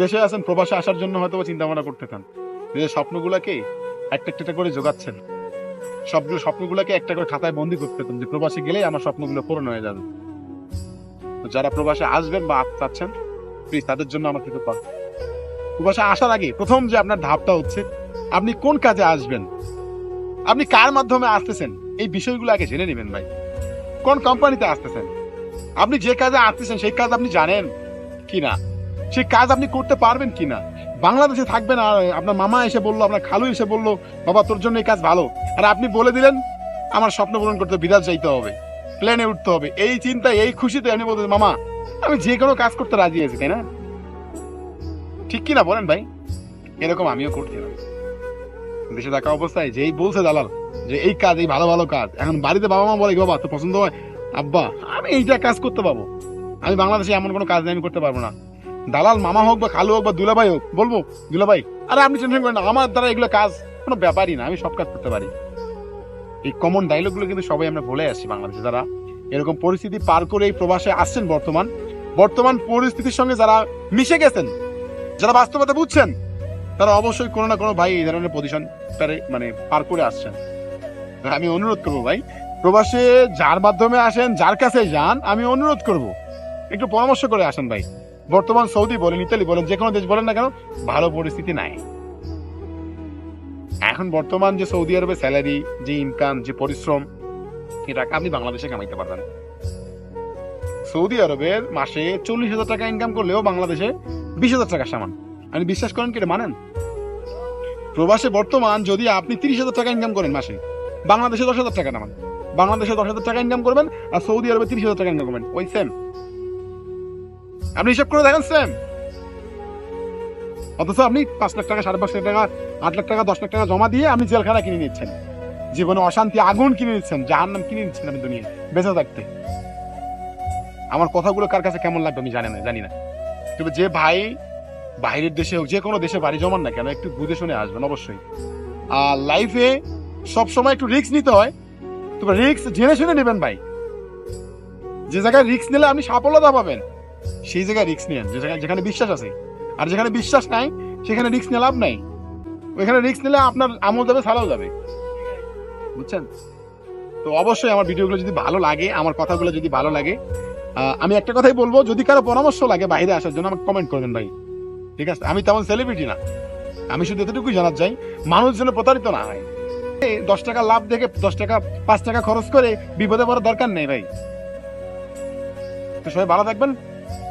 দেশে আছেন, প্রবাসে আসার জন্য হয়তো চিন্তা ভাবনা করতে চান নিজের স্বপ্নগুলাকে একটা একটা করে জোগাচ্ছেন। সবগুলো স্বপ্নগুলোকে একটা করে খাতায় বন্দি করতে পেতাম যে প্রবাসে গেলেই আমার স্বপ্নগুলো পূরণ হয়ে যাবে। যারা প্রবাসে আসবেন বা চাচ্ছেন প্লিজ তাদের জন্য আমার কিছু পান প্রবাসে আসার আগে প্রথম যে আপনার ধাপটা হচ্ছে, আপনি কোন কাজে আসবেন? আপনি কার মাধ্যমে আসতেছেন? এই বিষয়গুলো আগে জেনে নেবেন ভাই। কোন কোম্পানিতে আসতেছেন? আপনি যে কাজে আসতেছেন, সেই কাজ আপনি জানেন কি না সেই কাজ আপনি করতে পারবেন কি না বাংলাদেশে থাকবেন আর আপনার মামা এসে বলল, আপনার খালু এসে বলল, বাবা, তোর জন্য এই কাজ ভালো। আর আপনি বলে দিলেন, আমার স্বপ্ন পূরণ করতে বিরাট যাইতে হবে, প্লেনে উঠতে হবে। এই চিন্তা, এই খুশিতে আপনি বলতেন মামা, আমি যে কোনো কাজ করতে রাজি আছি, তাই না? ঠিক কি না বলেন ভাই? এরকম আমিও করছিলাম দেশে থাকা অবস্থায় যেই বলছে দালাল যে, এই কাজ, এই ভালো ভালো কাজ। এখন বাড়িতে বাবা মা বলে বাবা তো পছন্দ হয়? আব্বা, আমি এইটা কাজ করতে পারব। আমি বাংলাদেশে এমন কোনো কাজ আমি করতে পারব না। দালাল মামা হোক বা খালু হোক বা দুলাভাই হোক, বলব, দুলাভাই, আরে আপনি টেনশন করেন না, আমার দ্বারা এগুলো কাজ কোনো ব্যাপারই না, আমি সব কাজ করতে পারি। এই কমন ডায়লগগুলো কিন্তু সবাই আমরা ভুলে আসছি বাংলাদেশে যারা এরকম পরিস্থিতি পার করে এই প্রবাসে আসছেন বর্তমান। বর্তমান পরিস্থিতির সঙ্গে যারা মিশে গেছেন, যারা বাস্তবতা বুঝছেন, তারা অবশ্যই কোনো না কোনো ভাই এই ধরনের পজিশন মানে পার করে আসছেন। আমি অনুরোধ করব ভাই, প্রবাসে যার মাধ্যমে আসেন, যার কাছে যান, আমি অনুরোধ করব, একটু পরামর্শ করে আসেন ভাই। বর্তমান সৌদি বলেন, ইতালি বলেন যে কোনো দেশ বলেন না কেন, ভালো পরিস্থিতি নাই। এখন বর্তমান যে সৌদি আরবে স্যালারি, যে ইনকাম যে পরিশ্রম এই টাকা আপনি বাংলাদেশে কামাইতে পারবেন। সৌদি আরবের মাসে চল্লিশ হাজার টাকা ইনকাম করলেও বাংলাদেশে বিশ হাজার টাকা সামান। আপনি বিশ্বাস করেন কি এটা মানেন? প্রবাসে বর্তমান যদি আপনি তিরিশ হাজার টাকা ইনকাম করেন মাসে, বাংলাদেশে দশ হাজার টাকা নামান বাংলাদেশে দশ হাজার টাকা ইনকাম করবেন আর সৌদি আরবে তিরিশ হাজার টাকা ইনকাম করবেন। ওই সেম আপনি হিসাব করে দেখেন সেম অথচ আপনি পাঁচ লাখ টাকা, সাড়ে পাঁচ লাখ টাকা, আট লাখ টাকা, দশ লাখ টাকা জমা দিয়ে আপনি জেলখানা কিনে নিচ্ছেন। জীবনে অশান্তি, আগুন কিনে নিচ্ছেন জাহান নাম কিনে নিচ্ছেন আপনি দুনিয়া বেঁচে থাকতে। আমার কথাগুলো কার কাছে কেমন লাগবে আমি জানি না জানি না। তবে যে ভাই বাইরের দেশে হোক, যে কোনো দেশে বাড়ি জমান না কেন, একটু বুঝে শুনে আসবেন, অবশ্যই। আর লাইফে সবসময় একটু রিস্ক নিতে হয়। তবে রিস্ক জেনে শুনে নেবেন ভাই। যে জায়গায় রিস্ক নিলে আপনি সাফল্যতা পাবেন। সেই জায়গায় রিস্ক নেন, যে জায়গায় যেখানে বিশ্বাস আছে। আর যেখানে বিশ্বাস নাই, সেখানে রিস্ক নিয়ে লাভ নাই। ওইখানে রিস্ক নিলে আপনার আমল যাবে, সালাও যাবে। বুঝছেন? তো অবশ্যই আমার ভিডিওগুলো যদি ভালো লাগে, আমার কথাগুলো যদি ভালো লাগে আমি একটা কথাই বলব, যদি কারও পরামর্শ লাগে বাইরে আসার জন্য, আমাকে কমেন্ট করবেন ভাই। ঠিক আছে? আমি তেমন সেলিব্রিটি না। আমি শুধু এতটুকুই জানার চাই, মানুষ যেন প্রতারিত না হয়। দশ টাকা লাভ দেখে দশ টাকা, পাঁচ টাকা খরচ করে বিপদে পড়ার দরকার নেই ভাই। তো সবাই ভালো থাকবেন।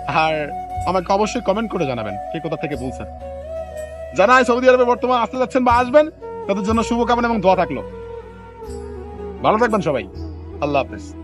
আর আমাকে অবশ্যই কমেন্ট করে জানাবেন কে কোথা থেকে বলছেন। এই সৌদি আরবে বর্তমান আসতে যাচ্ছেন বা আসবেন, তাদের জন্য শুভকামনা এবং দোয়া থাকল। ভালো থাকবেন সবাই। আল্লাহ হাফেজ।